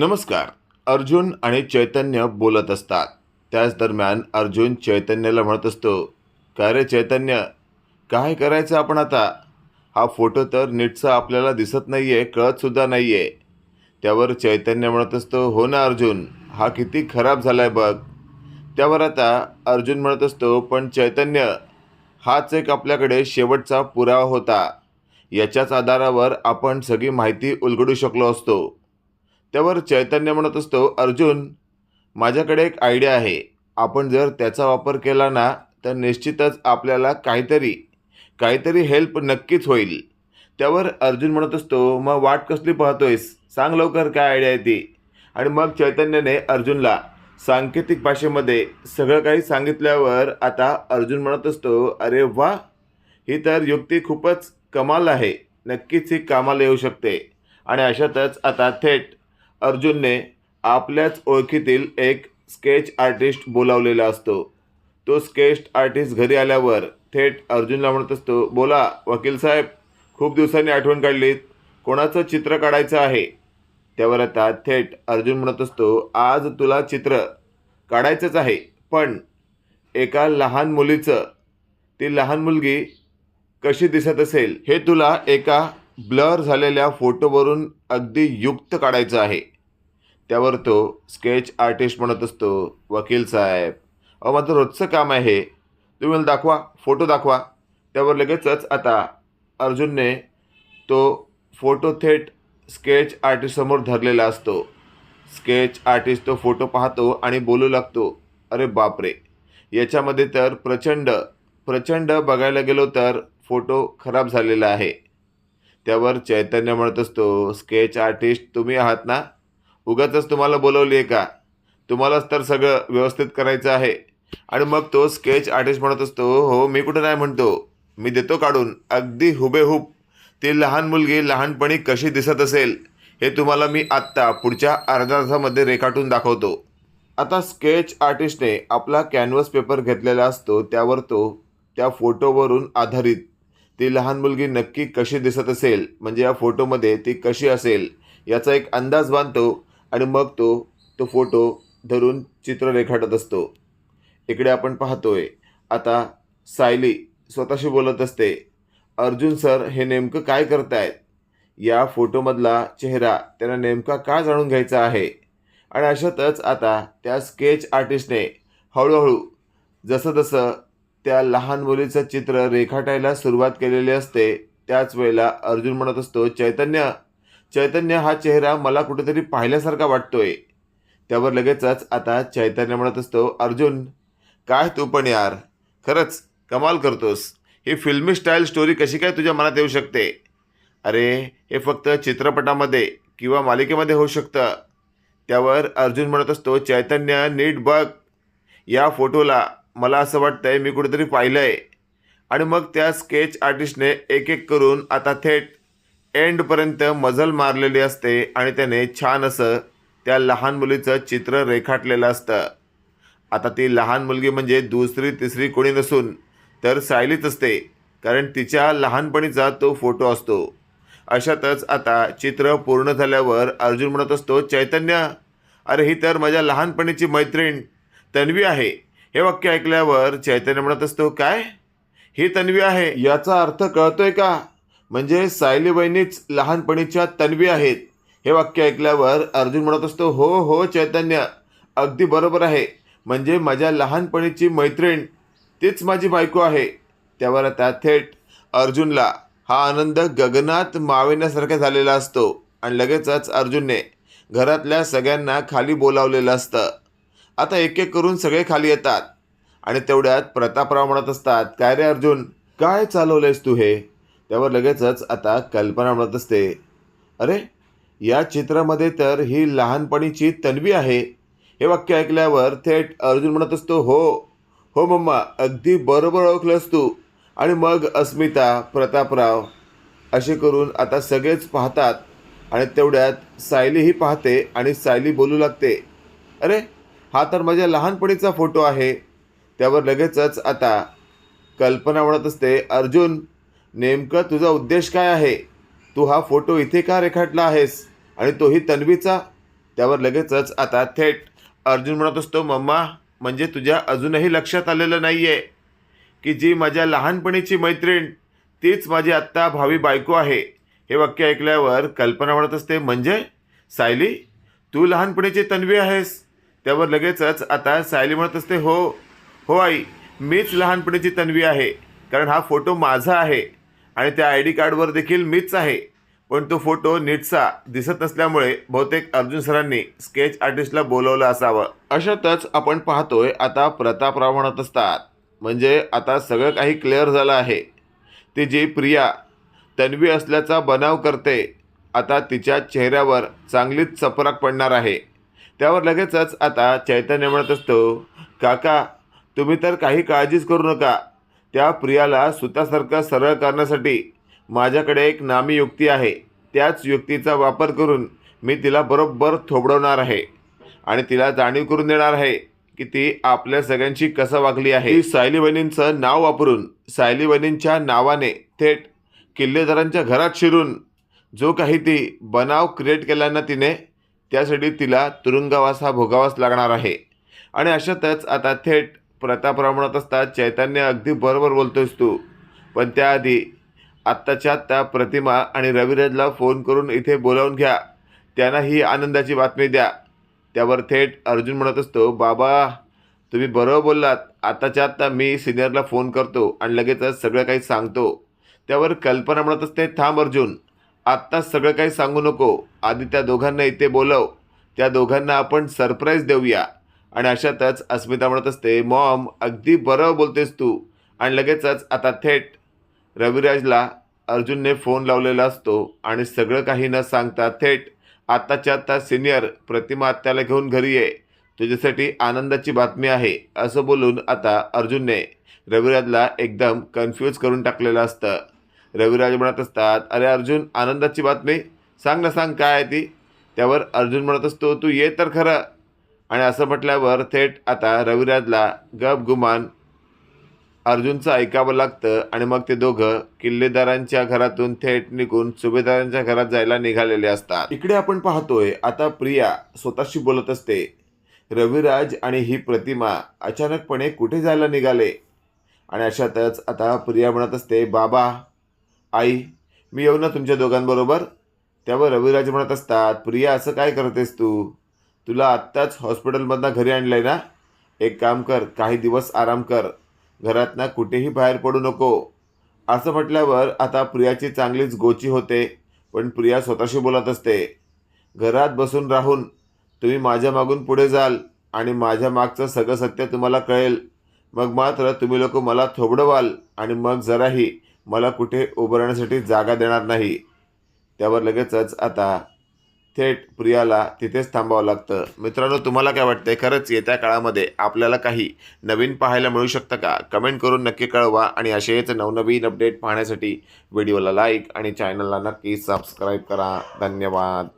नमस्कार. अर्जुन आणि चैतन्य बोलत असतात. त्याच दरम्यान अर्जुन चैतन्याला म्हणत असतो काय रे चैतन्य? काय करायचं आपण आता? हा फोटो तर नीटचा आपल्याला दिसत नाही आहे कळतसुद्धा नाही आहे त्यावर चैतन्य म्हणत असतो हो ना अर्जुन हा किती खराब झाला आहे बघ. त्यावर आता अर्जुन म्हणत असतो पण चैतन्य हाच एक आपल्याकडे शेवटचा पुरावा होता. याच्याच आधारावर आपण सगळी माहिती उलगडू शकलो असतो. त्यावर चैतन्य म्हणत असतो अर्जुन माझ्याकडे एक आयडिया आहे. आपण जर त्याचा वापर केला ना तर निश्चितच आपल्याला काहीतरी काहीतरी हेल्प नक्कीच होईल. त्यावर अर्जुन म्हणत असतो मग वाट कसली पाहतोयस? सांग लवकर काय आयडिया आहे ती. आणि मग चैतन्याने अर्जुनला सांकेतिक भाषेमध्ये सगळं काही सांगितल्यावर आता अर्जुन म्हणत असतो अरे वा! ही तर युक्ती खूपच कमाल आहे. नक्कीच ही कामाला येऊ शकते. आणि अशातच आता थेट अर्जुनने आपल्याच ओळखीतील एक स्केच आर्टिस्ट बोलावलेला असतो. तो स्केच आर्टिस्ट घरी आल्यावर थेट अर्जुनला म्हणत असतो बोला वकील साहेब खूप दिवसांनी आठवण काढलीत. कोणाचं चित्र काढायचं आहे? त्यावर आता थेट अर्जुन म्हणत असतो आज तुला चित्र काढायचंच आहे पण एका लहान मुलीचं ती लहान मुलगी कशी दिसत असेल हे तुला एका ब्लर झालेल्या फोटोवरून अगदी युक्त काढायचं आहे. त्यावर तो स्केच आर्टिस्ट म्हणत असतो वकील साहेब. अहो माझं रोजचं काम आहे तुम्ही मला दाखवा फोटो दाखवा. त्यावर लगेचच आता अर्जुनने तो फोटो थेट स्केच आर्टिस्टसमोर धरलेला असतो. स्केच आर्टिस्ट तो फोटो पाहतो आणि बोलू लागतो अरे बापरे. याच्यामध्ये तर प्रचंड प्रचंड बघायला गेलो तर फोटो खराब झालेला आहे. त्यावर चैतन्य म्हणत असतो स्केच आर्टिस्ट तुम्ही आहात ना? उगाचच तुम्हाला बोलवली आहे का? तुम्हालाच तर सगळं व्यवस्थित करायचं आहे. आणि मग तो स्केच आर्टिस्ट म्हणत असतो हो मी कुठं नाही म्हणतो. मी देतो काढून. अगदी हुबेहूब ती लहान मुलगी लहानपणी कशी दिसत असेल हे तुम्हाला मी आत्ता पुढच्या अर्ध्या तासामध्ये रेखाटून दाखवतो. आता स्केच आर्टिस्टने आपला कॅनव्हस पेपर घेतलेला असतो त्यावर तो त्या फोटोवरून आधारित ती लहान मुलगी नक्की कशी दिसत असेल म्हणजे या फोटोमध्ये ती कशी असेल याचा एक अंदाज बांधतो. आणि मग तो तो फोटो धरून चित्र रेखाटत असतो. इकडे आपण पाहतोय आता सायली स्वतःशी बोलत असते अर्जुन सर हे नेमकं काय करतायत? या फोटोमधला चेहरा त्यांना नेमका का जाणून घ्यायचा आहे? आणि अशातच आता त्या स्केच आर्टिस्टने हळूहळू जसं जसं त्या लहान मुलीचं चित्र रेखाटायला सुरुवात केलेली असते त्याच वेळेला अर्जुन म्हणत असतो चैतन्य चैतन्य हा चेहरा मला कुठेतरी पाहिल्यासारखा वाटतोय. त्यावर लगेचच आता चैतन्य म्हणत असतो अर्जुन काय तू पण यार. खरंच कमाल करतोस. ही फिल्मी स्टाईल स्टोरी कशी काय तुझ्या मनात येऊ शकते? अरे हे फक्त चित्रपटामध्ये किंवा मालिकेमध्ये होऊ शकतं. त्यावर अर्जुन म्हणत असतो चैतन्य नीट बघ. या फोटोला मला असं वाटतंय मी कुठेतरी पाहिलं आहे आणि मग त्या स्केच आर्टिस्टने एक एक करून आता थेट एंडपर्यंत मजल मारलेली असते आणि त्याने छान असं त्या लहान मुलीचं चित्र रेखाटलेलं असतं. आता ती लहान मुलगी म्हणजे दुसरी तिसरी कोणी नसून तर सायलीच असते कारण तिच्या लहानपणीचा तो फोटो असतो. अशातच आता चित्र पूर्ण झाल्यावर अर्जुन म्हणत असतो चैतन्य अरे ही तर माझ्या लहानपणीची मैत्रीण तन्वी आहे. हे वाक्य ऐकल्यावर चैतन्य म्हणत असतो काय? ही तन्वी आहे. याचा अर्थ कळतोय का? म्हणजे सायलीबहिणीच लहानपणीच्या तन्वी आहेत. हे वाक्य ऐकल्यावर अर्जुन म्हणत असतो हो हो चैतन्य अगदी बरोबर आहे. म्हणजे माझ्या लहानपणीची मैत्रीण तीच माझी बायको आहे. त्यावर आता थेट अर्जुनला हा आनंद गगनात मावेण्यासारखा झालेला असतो आणि लगेचच अर्जुनने घरातल्या सगळ्यांना खाली बोलावलेलं असतं. आता एक एक करून सगळे खाली येतात आणि तेवढ्यात प्रतापराव म्हणत असतात काय रे अर्जुन काय चालवलंयस तू हे? त्यावर लगेचच आता कल्पना म्हणत असते अरे या चित्रामध्ये तर ही लहानपणीची तन्वी आहे. हे वाक्य ऐकल्यावर थेट अर्जुन म्हणत असतो हो हो मम्मा अगदी बरोबर ओळखलंस तू. आणि मग अस्मिता प्रतापराव असे करून आता सगळेच पाहतात आणि तेवढ्यात सायलीही पाहते आणि सायली बोलू लागते अरे हा तर माझ्या लहानपणीचा फोटो आहे. त्यावर लगेचच आता कल्पना म्हणत असते अर्जुन नेमकं तुझा उद्देश काय आहे? तू हा फोटो इथे का रेखाटला आहेस? आणि तोही तन्वीचा? त्यावर लगेचच आता थेट. अर्जुन म्हणत असतो मम्मा म्हणजे तुझ्या अजूनही लक्षात आलेलं नाही आहे की जी माझ्या लहानपणीची मैत्रीण तीच माझी आत्ता भावी बायको आहे. हे वाक्य ऐकल्यावर कल्पना म्हणत असते म्हणजे? सायली तू लहानपणीची तन्वी आहेस. त्यावर लगेचच आता सायली म्हणत असते हो हो आई मीच लहानपणीची तन्वी आहे कारण हा फोटो माझा आहे. आणि त्या आय डी कार्डवर देखील मीच आहे. पण तो फोटो नीटसा दिसत नसल्यामुळे बहुतेक अर्जुन सरांनी स्केच आर्टिस्टला बोलवलं असावं. अशातच आपण पाहतोय आता प्रतापराव म्हणत असतात. म्हणजे आता सगळं काही क्लिअर झालं आहे. ती जी प्रिया तन्वी असल्याचा बनाव करते आता तिच्या चेहऱ्यावर चांगलीच चपराक पडणार आहे. त्यावर लगेचच आता चैतन्य म्हणत असतो काका तुम्ही तर काही काळजीच करू नका. त्या प्रियाला सुतासारखं सरळ करण्यासाठी माझ्याकडे एक नामी युक्ती आहे. त्याच युक्तीचा वापर करून मी तिला बरोबर थोबडवणार आहे आणि तिला जाणीव करून देणार आहे की ती आपल्या सगळ्यांशी कसं वागली आहे. सायली बहिणींचं नाव वापरून सायली बहिणींच्या नावाने थेट किल्लेदारांच्या घरात शिरून जो काही ती बनाव क्रिएट केल्यानं तिने त्यासाठी तिला तुरुंगवास हा भोगावाच लागणार आहे. आणि अशातच आता थेट प्रताप म्हणत असतात चैतन्य अगदी बरोबर बोलतोयस तू. पण त्याआधी आत्ताच्या आत्ता प्रतिमा आणि रविराजला फोन करून इथे बोलावून घ्या. त्यांना ही आनंदाची बातमी द्या. त्यावर थेट अर्जुन म्हणत असतो बाबा तुम्ही बरोबर बोललात. आत्ताच्या आत्ता मी सिनियरला फोन करतो आणि लगेचच सगळं काही सांगतो. त्यावर कल्पना म्हणत असते थांब अर्जुन आत्ताच सगळं काही सांगू नको. आधी त्या दोघांना इथे बोलव. त्या दोघांना आपण सरप्राईज देऊया. आणि अशातच अस्मिता म्हणत असते मॉम अगदी बरं बोलतेस तू. आणि लगेचच आता थेट. रविराजला अर्जुनने फोन लावलेला असतो आणि सगळं काही न सांगता थेट आत्ताच्या आत्ता सिनियर प्रतिमा आत्याला घेऊन घरी ये. तुझ्यासाठी आनंदाची बातमी आहे. असं बोलून आता अर्जुनने रविराजला एकदम कन्फ्यूज करून टाकलेलं असतं. रविराज म्हणत असतात अरे अर्जुन आनंदाची बातमी? सांग ना सांग काय आहे ती? त्यावर अर्जुन म्हणत असतो तू ये तर खरं. आणि असं म्हटल्यावर थेट आता रविराजला गप गुमान अर्जुनचं ऐकावं लागतं आणि मग ते दोघं किल्लेदारांच्या घरातून थेट निघून सुभेदारांच्या घरात जायला निघालेले असतात. इकडे आपण पाहतोय आता प्रिया स्वतःशी बोलत असते. रविराज आणि ही प्रतिमा अचानकपणे कुठे जायला निघाले? आणि अशातच आता प्रिया म्हणत असते बाबा आई मी येऊ ना तुमच्या दोघांबरोबर? त्यावर रविराज म्हणत असतात प्रिया असं काय करतेस तू? तुला आत्ताच हॉस्पिटलमधनं घरी आणलं आहे ना? एक काम कर काही दिवस आराम कर. घरातनं कुठेही बाहेर पडू नको. असं म्हटल्यावर आता प्रियाची चांगलीच गोची होते पण प्रिया स्वतःशी बोलत असते. घरात बसून राहून तुम्ही माझ्या मागून पुढे जाल आणि माझ्या मागचं सगळं सत्य तुम्हाला कळेल. मग मात्र तुम्ही लोक मला थोबडवाल आणि मग जराही मला कुठे उभं राहण्यासाठी जागा देणार नाही. त्यावर लगेचच आता थेट प्रियाला तिथेच थांबावं लागतं. मित्रांनो तुम्हाला काय वाटतंय? खरंच येत्या काळामध्ये आपल्याला काही नवीन पाहायला मिळू शकतं का? कमेंट करून नक्की कळवा आणि असेच नवनवीन अपडेट पाहण्यासाठी व्हिडिओला लाईक आणि चॅनलला नक्की सबस्क्राईब करा. धन्यवाद.